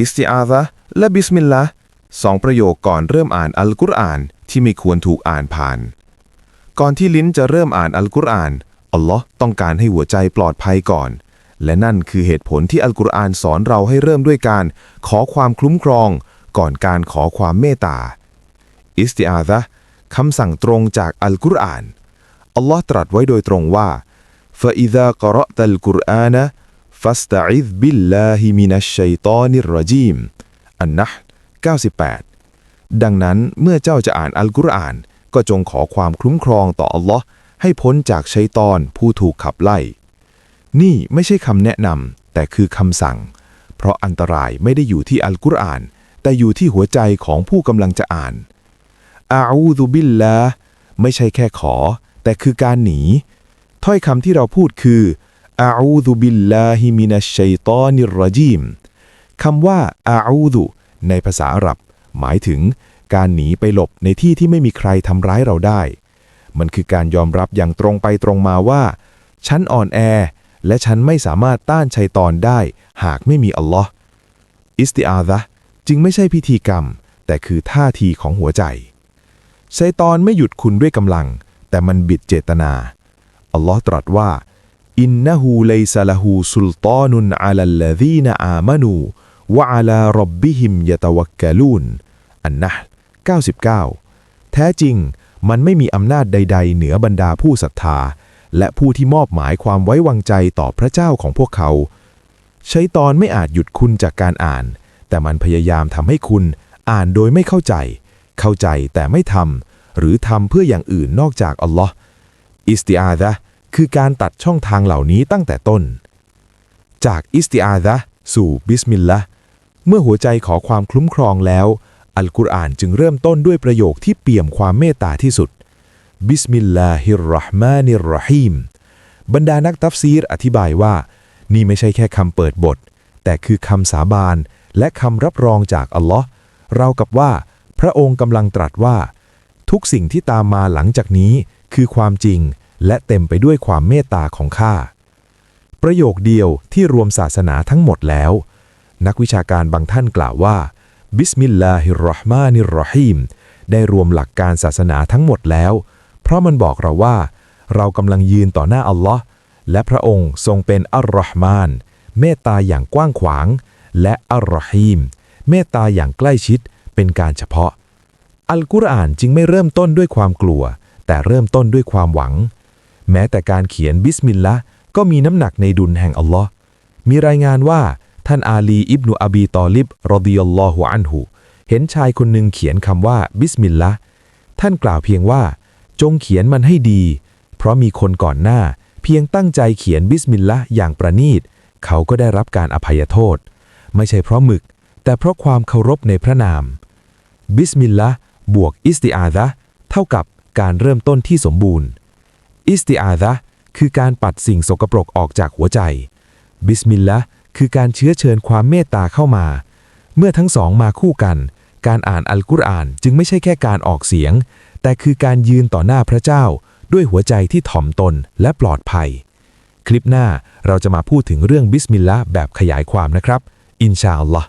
อิสติอาซะและบิสมิลลาห์สองประโยคก่อนเริ่มอ่านอัลกุรอานที่ไม่ควรถูกอ่านผ่าน ก่อนที่ลิ้นจะเริ่มอ่านอัลกุรอานอัลลอฮ์ต้องการให้หัวใจปลอดภัยก่อน และนั่นคือเหตุผลที่อัลกุรอานสอนเราให้เริ่มด้วยการขอความคลุ้มครอง ก่อนการขอความเมตตา อิสติอาซะคำสั่งตรงจากอัลกุรอาน อัลลอฮ์ตรัสไว้โดยตรงว่า فإذا قرأت القرآن ฟัสตาอิดบิลลาฮิมินัชชัยตอนิรรจีม อันนะ98 ดังนั้นเมื่อเจ้าจะอ่านอัลกุรอาน ก็จงขอความคุ้มครองต่ออัลลอฮ์ให้พ้นจากชัยตอนผู้ถูกขับไล่ นี่ไม่ใช่คำแนะนำแต่คือคำสั่ง เพราะอันตรายไม่ได้อยู่ที่อัลกุรอาน แต่อยู่ที่หัวใจของผู้กำลังจะอ่านอาอูดุบิลละไม่ใช่แค่ขอ แต่คือการหนี ถ้อยคำที่เราพูดคือ อาอูซุบิลลาฮิมินัชชัยตอนิรจีมคำว่าอาอูซุในภาษาอาหรับ หมายถึงการหนีไปหลบในที่ที่ไม่มีใครทำร้ายเราได้ มันคือการยอมรับอย่างตรงไปตรงมาว่า ฉันอ่อนแอ และฉันไม่สามารถต้านชัยตอนได้ หากไม่มีอัลลอฮ์อิสติอาซะจึงไม่ใช่พิธีกรรม แต่คือท่าทีของหัวใจชัยตอนไม่หยุดคุณด้วยกำลัง แต่มันบิดเจตนา อัลลอฮ์ตรัสว่า อินนะฮูเลซะละฮูสุลตานุนอาลัลลซีนอามานูวะอาลารับบิฮิมยะตะวักกะลูนอันนะห์99 แท้จริงมันไม่มีอำนาจใด ๆ เหนือบรรดาผู้ศรัทธา และผู้ที่มอบหมายความไว้วางใจต่อพระเจ้าของพวกเขา ใชัยตอนไม่อาจหยุดคุณจากการอ่าน แต่มันพยายามทำให้คุณอ่านโดยไม่เข้าใจ เข้าใจแต่ไม่ทำหรือทำเพื่ออย่างอื่นนอกจากอัลลอฮ์อิสติอาดะ คือการตัดช่องทางเหล่านี้ตั้งแต่ต้น จากอิสติอาดะห์สู่บิสมิลลาเมื่อหัวใจขอความคลุ้มครองแล้ว อัลกุรอานจึงเริ่มต้นด้วยประโยคที่เปี่ยมความเมตตาที่สุด บิสมิลลาฮิรราะห์มานิรราะฮีมบรรดานักตัฟซีรอธิบายว่า นี่ไม่ใช่แค่คำเปิดบท แต่คือคำสาบานและคำรับรองจากอัลลอฮ์เรากับว่า พระองค์กำลังตรัสว่า ทุกสิ่งที่ตามมาหลังจากนี้คือความจริง และเต็มไปด้วยความเมตตาของข้า ประโยคเดียวที่รวมศาสนาทั้งหมดแล้ว นักวิชาการบางท่านกล่าวว่า บิสมิลลาฮิรราะห์มานิรราะฮีมได้รวมหลักการศาสนาทั้งหมดแล้ว เพราะมันบอกเราว่า เรากำลังยืนต่อหน้าอัลลอฮ์และพระองค์ทรงเป็นอัลรอห์มาน เมตตาอย่างกว้างขวาง และอัลรอฮีม เมตตาอย่างใกล้ชิดเป็นการเฉพาะ อัลกุรอานจึงไม่เริ่มต้นด้วยความกลัว แต่เริ่มต้นด้วยความหวัง แม้แต่การเขียนบิสมิลละห์ก็มีน้ำหนักในดุลแห่งอัลลอฮ์มีรายงานว่า ท่านอาลีอิบนุอบีตอลิบรอดิยัลลอฮุอันฮุเห็นชายคนหนึ่งเขียนคำว่าบิสมิลละห์ท่านกล่าวเพียงว่า จงเขียนมันให้ดี เพราะมีคนก่อนหน้า เพียงตั้งใจเขียนบิสมิลละห์อย่างประณีต เขาก็ได้รับการอภัยโทษ ไม่ใช่เพราะหมึก แต่เพราะความเคารพในพระนาม บิสมิลละห์บวกอิสติอาซะห์เท่ากับการเริ่มต้นที่สมบูรณ์ อิสติอาซะคือการปัดสิ่งสกปรกออกจากหัวใจ บิสมิลละคือการเชื้อเชิญความเมตตาเข้ามา เมื่อทั้งสองมาคู่กัน การอ่านอัลกุรอานจึงไม่ใช่แค่การออกเสียง แต่คือการยืนต่อหน้าพระเจ้า ด้วยหัวใจที่ถ่อมตนและปลอดภัย คลิปหน้าเราจะมาพูดถึงเรื่องบิสมิลละแบบขยายความนะครับ อินชาอัลลอฮ์